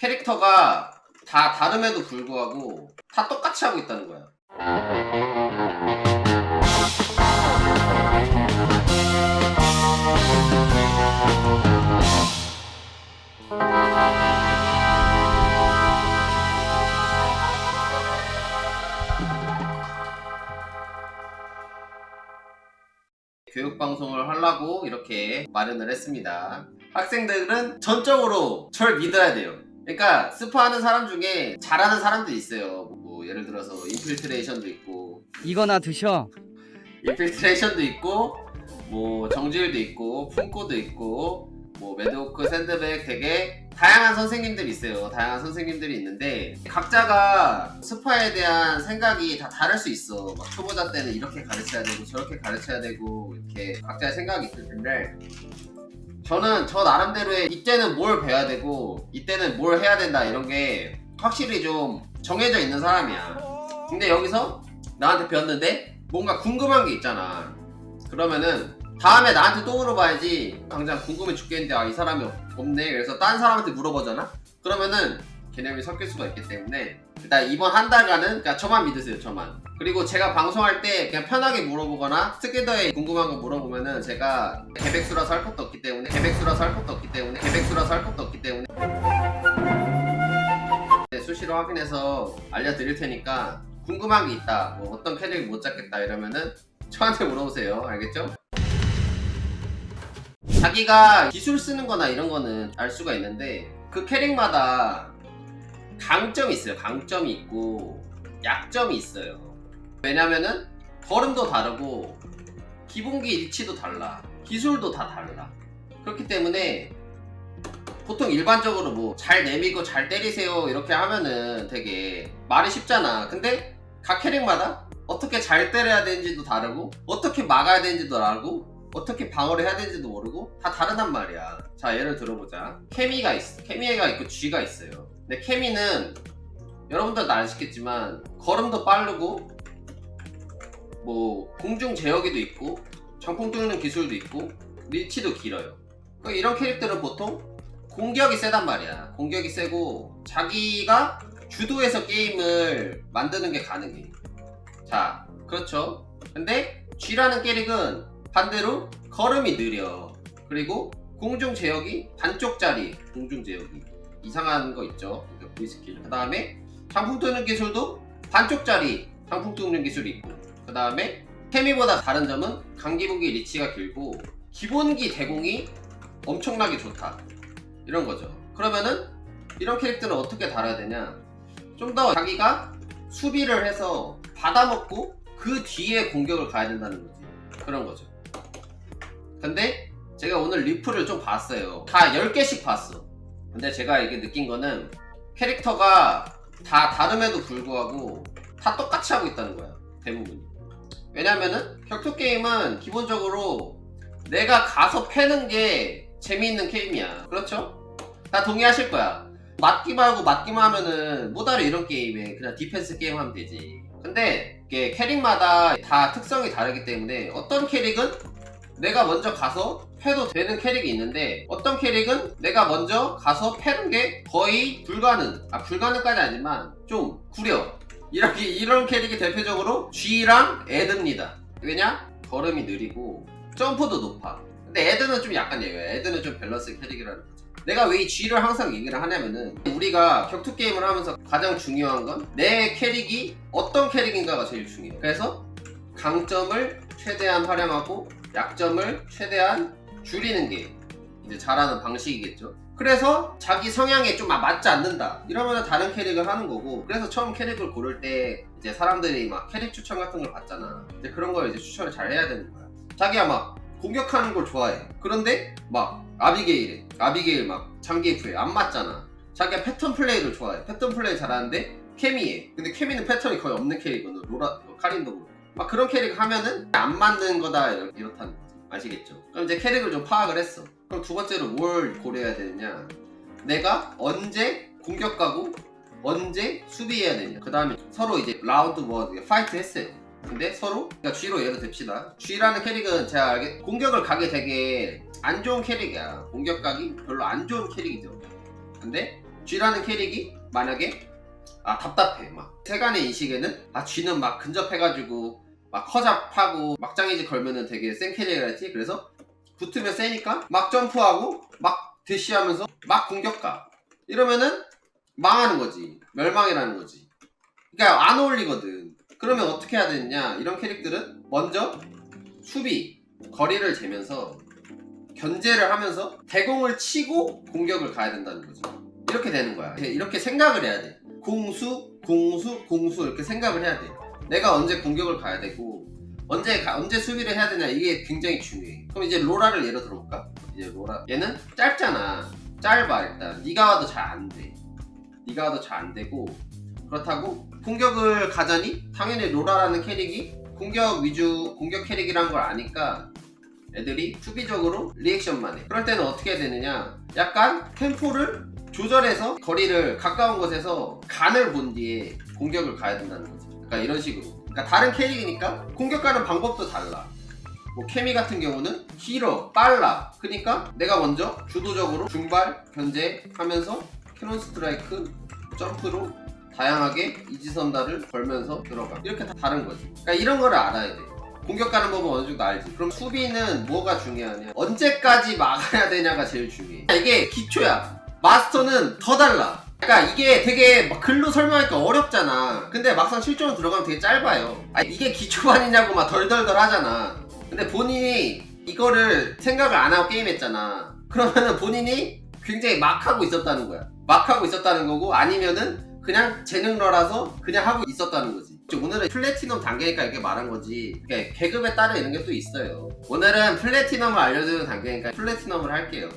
캐릭터가 다 다름에도 불구하고 다 똑같이 하고 있다는 거야. 교육 방송을 하려고 이렇게 마련을 했습니다. 학생들은 전적으로 절 믿어야 돼요. 그러니까 스파하는 사람 중에 잘하는 사람도 있어요. 뭐 예를 들어서 인필트레이션도 있고 이거나 드셔. 인필트레이션도 있고 뭐 정지율도 있고 품코도 있고 뭐 매드워크 샌드백 되게 다양한 선생님들이 있어요 다양한 선생님들이 있는데 각자가 스파에 대한 생각이 다 다를 수 있어 막 초보자 때는 이렇게 가르쳐야 되고 저렇게 가르쳐야 되고 이렇게 각자의 생각이 있을 텐데 저는 저 나름대로의 이때는 뭘 배워야 되고 이때는 뭘 해야 된다 이런 게 확실히 좀 정해져 있는 사람이야 근데 여기서 나한테 배웠는데 뭔가 궁금한 게 있잖아. 그러면은 다음에 나한테 또 물어봐야지. 당장 궁금해 죽겠는데 아 이 사람이 없- 없네. 그래서 딴 사람한테 물어보잖아. 그러면은 개념이 섞일 수가 있기 때문에 일단 이번 한 달간은 그냥 저만 믿으세요. 저만. 그리고 제가 방송할 때 그냥 편하게 물어보거나 스케더에 궁금한 거 물어보면은 제가 개백수라서 할 것도 없기 때문에 개백수라서 할 것도 없기 때문에 개백수라서 할 것도 없기 때문에 네, 수시로 확인해서 알려드릴 테니까 궁금한 게 있다 뭐 어떤 캐릭을 못 잡겠다 이러면은 저한테 물어보세요 알겠죠? 자기가 기술 쓰는 거나 이런 거는 알 수가 있는데 그 캐릭마다 강점이 있어요 강점이 있고 약점이 있어요 왜냐면은 걸음도 다르고 기본기 리치도 달라 기술도 다 달라 그렇기 때문에 보통 일반적으로 뭐 잘 내미고 잘 때리세요 이렇게 하면은 되게 말이 쉽잖아. 근데 각 캐릭마다 어떻게 잘 때려야 되는지도 다르고 어떻게 막아야 되는지도 다르고 어떻게 방어를 해야 되는지도 모르고 다 다르단 말이야. 자 예를 들어보자. 케미가 있어. 케미가 있고 G가 있어요. 근데 케미는 여러분들도 아시겠지만 걸음도 빠르고 뭐 공중 제어기도 있고 장풍 뚫는 기술도 있고 리치도 길어요. 그러니까 이런 캐릭터는 보통 공격이 세단 말이야. 공격이 세고 자기가 주도해서 게임을 만드는 게 가능해. 자, 그렇죠. 근데 G라는 캐릭은 반대로 걸음이 느려. 그리고 공중 제어기 반쪽짜리 공중 제어기 이상한 거 있죠. 그 V스킬. 그 다음에 장풍 뚫는 기술도 반쪽짜리 장풍 뚫는 기술이 있고. 그 다음에 케미보다 다른 점은 강기복이 리치가 길고 기본기 대공이 엄청나게 좋다. 이런 거죠. 그러면은 이런 캐릭터는 어떻게 달아야 되냐? 좀 더 자기가 수비를 해서 받아먹고 그 뒤에 공격을 가야 된다는 거지. 그런 거죠. 근데 제가 오늘 리플을 좀 봤어요. 다 10개씩 봤어. 근데 제가 이게 느낀 거는 캐릭터가 다 다름에도 불구하고 다 똑같이 하고 있다는 거야. 대부분이. 왜냐면은 격투 게임은 기본적으로 내가 가서 패는 게 재미있는 게임이야. 그렇죠? 다 동의하실 거야. 맞기만 하고 맞기만 하면은 뭐다려 이런 게임에 그냥 디펜스 게임 하면 되지. 근데 이게 캐릭마다 다 특성이 다르기 때문에 어떤 캐릭은 내가 먼저 가서 패도 되는 캐릭이 있는데 어떤 캐릭은 내가 먼저 가서 패는 게 거의 불가능. 아 불가능까지 아니지만 좀 구려. 이렇게 이런 캐릭이 대표적으로 G랑 에드입니다. 왜냐? 걸음이 느리고 점프도 높아. 근데 에드는 좀 약간 예외야. 에드는 좀 밸런스 캐릭이라는 거지. 내가 왜 이 G를 항상 얘기를 하냐면은 우리가 격투 게임을 하면서 가장 중요한 건 내 캐릭이 어떤 캐릭인가가 제일 중요해. 그래서 강점을 최대한 활용하고 약점을 최대한 줄이는 게 이제 잘하는 방식이겠죠. 그래서 자기 성향에 좀 아, 맞지 않는다. 이러면 다른 캐릭을 하는 거고 그래서 처음 캐릭을 고를 때 이제 사람들이 막 캐릭 추천 같은 걸 받잖아. 이제 그런 걸 이제 추천을 잘 해야 되는 거야. 자기가 막 공격하는 걸 좋아해. 그런데 막 아비게일에 아비게일 막 장기프에 안 맞잖아. 자기가 패턴 플레이를 좋아해. 패턴 플레이 잘하는데 케미에. 근데 케미는 패턴이 거의 없는 캐릭이거든. 로라 뭐 카린도 그렇고 막 그런 캐릭 하면은 안 맞는 거다 이렇- 이렇다는 거지. 아시겠죠? 그럼 이제 캐릭을 좀 파악을 했어. 그럼 두 번째로 뭘 고려해야 되느냐? 내가 언제 공격 가고 언제 수비해야 되냐? 그 다음에 서로 이제 라운드 뭐 파이트 했어요. 근데 서로 그러니까 G로 예를 듭시다. G라는 캐릭은 제가 알게 공격을 가게 되게 안 좋은 캐릭이야. 공격 가기 별로 안 좋은 캐릭이죠. 근데 G라는 캐릭이 만약에 아 답답해. 막 세간의 인식에는 아 G는 막 근접해가지고 막 허잡하고 막장이지 걸면은 되게 센 캐릭이라지. 그래서 붙으면 세니까 막 점프하고 막 대시하면서 막 공격가. 이러면은 망하는 거지. 멸망이라는 거지. 그러니까 안 어울리거든. 그러면 어떻게 해야 되느냐. 이런 캐릭들은 먼저 수비 거리를 재면서 견제를 하면서 대공을 치고 공격을 가야 된다는 거지. 이렇게 되는 거야. 이렇게 생각을 해야 돼 공수 공수 공수 이렇게 생각을 해야 돼. 내가 언제 공격을 가야 되고 언제 가- 언제 수비를 해야 되냐 이게 굉장히 중요해. 그럼 이제 로라를 예로 들어볼까? 이제 로라. 얘는 짧잖아. 짧아 일단. 네가 와도 잘 안 돼. 네가 와도 잘 안 되고 그렇다고 공격을 가자니? 당연히 로라라는 캐릭이 공격 위주 공격 캐릭이란 걸 아니까 애들이 수비적으로 리액션만 해. 그럴 때는 어떻게 해야 되느냐? 약간 템포를 조절해서 거리를 가까운 곳에서 간을 본 뒤에 공격을 가야 된다는 거지. 그러니까 이런 식으로. 그러니까 다른 캐릭이니까 공격 가는 방법도 달라. 뭐 케미 같은 경우는 길어 빨라. 그러니까 내가 먼저 주도적으로 중발 견제하면서 캐논 스트라이크 점프로 다양하게 이지선다를 걸면서 들어가. 이렇게 다 다른 거지. 그러니까 이런 거를 알아야 돼. 공격 가는 법은 어느 정도 알지. 그럼 수비는 뭐가 중요하냐. 언제까지 막아야 되냐가 제일 중요해. 이게 기초야 마스터는 더 달라 그러니까 이게 되게 막 글로 설명하니까 어렵잖아 근데 막상 실전으로 들어가면 되게 짧아요 아 이게 기초반이냐고 막 덜덜덜 하잖아 근데 본인이 이거를 생각을 안 하고 게임했잖아 그러면은 본인이 굉장히 막 하고 있었다는 거야 막 하고 있었다는 거고 아니면은 그냥 재능러라서 그냥 하고 있었다는 거지. 오늘은 플래티넘 단계니까 이렇게 말한 거지. 그러니까 계급에 따라 이런 게 또 있어요. 오늘은 플래티넘을 알려주는 단계니까 플래티넘을 할게요.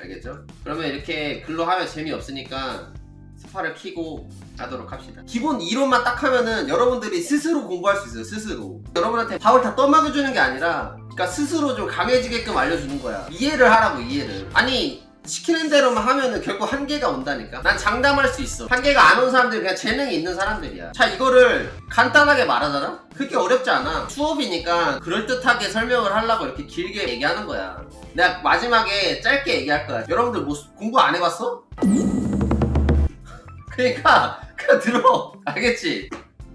알겠죠? 그러면 이렇게 글로 하면 재미없으니까 스파를 키고 하도록 합시다. 기본 이론만 딱 하면은 여러분들이 스스로 공부할 수 있어요. 스스로. 여러분한테 밥을 다 떠먹여주는 게 아니라 그러니까 스스로 좀 강해지게끔 알려주는 거야. 이해를 하라고 이해를. 아니 시키는 대로만 하면은 결국 한계가 온다니까. 난 장담할 수 있어. 한계가 안 온 사람들이 그냥 재능이 있는 사람들이야. 자, 이거를 간단하게 말하잖아? 그렇게 어렵지 않아. 수업이니까 그럴듯하게 설명을 하려고 이렇게 길게 얘기하는 거야. 내가 마지막에 짧게 얘기할 거야. 여러분들 뭐 공부 안 해봤어? 그러니까 그냥 들어. 알겠지?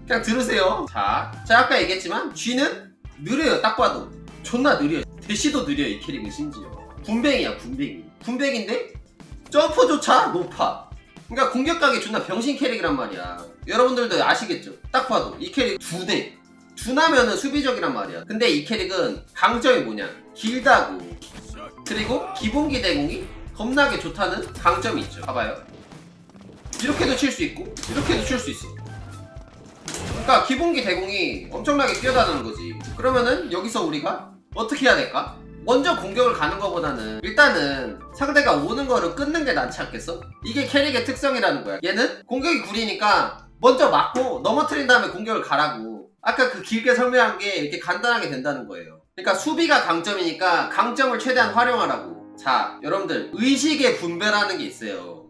그냥 들으세요. 자, 제가 아까 얘기했지만 G는 느려요. 딱 봐도. 존나 느려. 대시도 느려 이 캐릭은 심지어. 군뱅이야 군뱅이. 군뱅인데 점프조차 높아. 그러니까 공격각이 존나 병신 캐릭이란 말이야. 여러분들도 아시겠죠? 딱 봐도 이 캐릭 두 대. 둔하면은 수비적이란 말이야. 근데 이 캐릭은 강점이 뭐냐? 길다고. 그리고 기본기 대공이 겁나게 좋다는 강점이 있죠. 봐봐요. 이렇게도 칠 수 있고 이렇게도 칠 수 있어. 그러니까 기본기 대공이 엄청나게 뛰어다니는 거지. 그러면은 여기서 우리가 어떻게 해야 될까? 먼저 공격을 가는 것보다는 일단은 상대가 오는 거를 끊는 게 낫지 않겠어? 이게 캐릭의 특성이라는 거야. 얘는 공격이 구리니까 먼저 맞고 넘어뜨린 다음에 공격을 가라고. 아까 그 길게 설명한 게 이렇게 간단하게 된다는 거예요. 그러니까 수비가 강점이니까 강점을 최대한 활용하라고. 자, 여러분들 의식의 분배라는 게 있어요.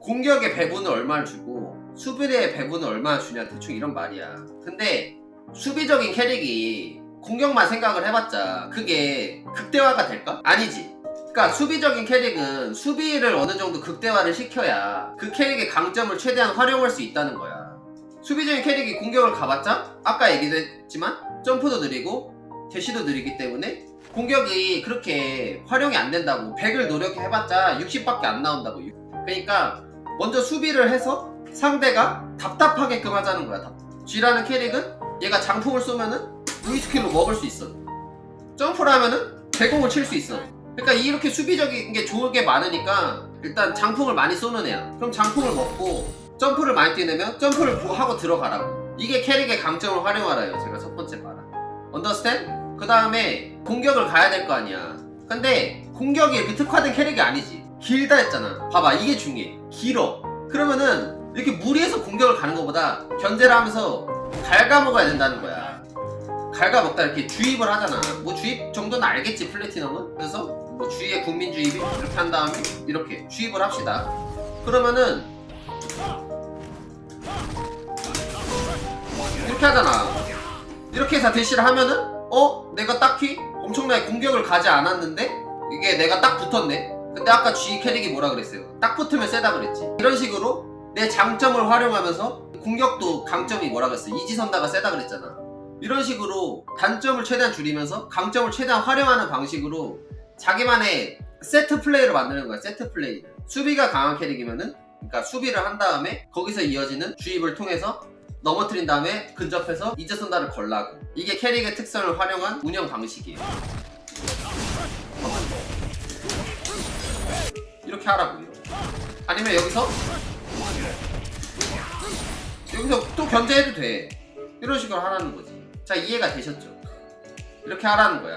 공격의 배분을 얼마를 주고 수비의 배분을 얼마나 주냐 대충 이런 말이야. 근데 수비적인 캐릭이 공격만 생각을 해봤자 그게 극대화가 될까? 아니지. 그러니까 수비적인 캐릭은 수비를 어느 정도 극대화를 시켜야 그 캐릭의 강점을 최대한 활용할 수 있다는 거야. 수비적인 캐릭이 공격을 가봤자 아까 얘기도 했지만 점프도 느리고 대시도 느리기 때문에 공격이 그렇게 활용이 안 된다고 100을 노력해봤자 60밖에 안 나온다고 그러니까 먼저 수비를 해서 상대가 답답하게끔 하자는 거야 답. G라는 캐릭은 얘가 장풍을 쏘면은 V 스킬로 먹을 수 있어. 점프를 하면은 대공을 칠 수 있어. 그러니까 이렇게 수비적인 게 좋은 게 많으니까 일단 장풍을 많이 쏘는 애야. 그럼 장풍을 먹고 점프를 많이 뛰내면 점프를 보- 하고 들어가라고. 이게 캐릭의 강점을 활용하라요. 제가 첫 번째 말한 언더스탠? 그 다음에 공격을 가야 될 거 아니야. 근데 공격이 이렇게 특화된 캐릭이 아니지. 길다 했잖아. 봐봐 이게 중요해. 길어. 그러면은 이렇게 무리해서 공격을 가는 것보다 견제를 하면서 갉아먹어야 된다는 거야 갉아먹다 이렇게 주입을 하잖아 뭐 주입 정도는 알겠지 플래티넘은 그래서 뭐 주위에 국민 주입이 이렇게 한 다음에 이렇게 주입을 합시다 그러면은 이렇게 하잖아 이렇게 해서 대시를 하면은 어? 내가 딱히 엄청나게 공격을 가지 않았는데 이게 내가 딱 붙었네 근데 아까 G 캐릭이 뭐라 그랬어요? 딱 붙으면 세다 그랬지. 이런 식으로 내 장점을 활용하면서 공격도 강점이 뭐라 그랬어? 이지선다가 세다 그랬잖아. 이런 식으로 단점을 최대한 줄이면서 강점을 최대한 활용하는 방식으로 자기만의 세트 플레이를 만드는 거야. 세트 플레이. 수비가 강한 캐릭이면은 그러니까 수비를 한 다음에 거기서 이어지는 주입을 통해서 넘어뜨린 다음에 근접해서 이지선다를 걸라고. 이게 캐릭의 특성을 활용한 운영 방식이에요. 이렇게 하라고 이렇게. 아니면 여기서 여기서 또 견제해도 돼 이런 식으로 하라는 거지 자 이해가 되셨죠? 이렇게 하라는 거야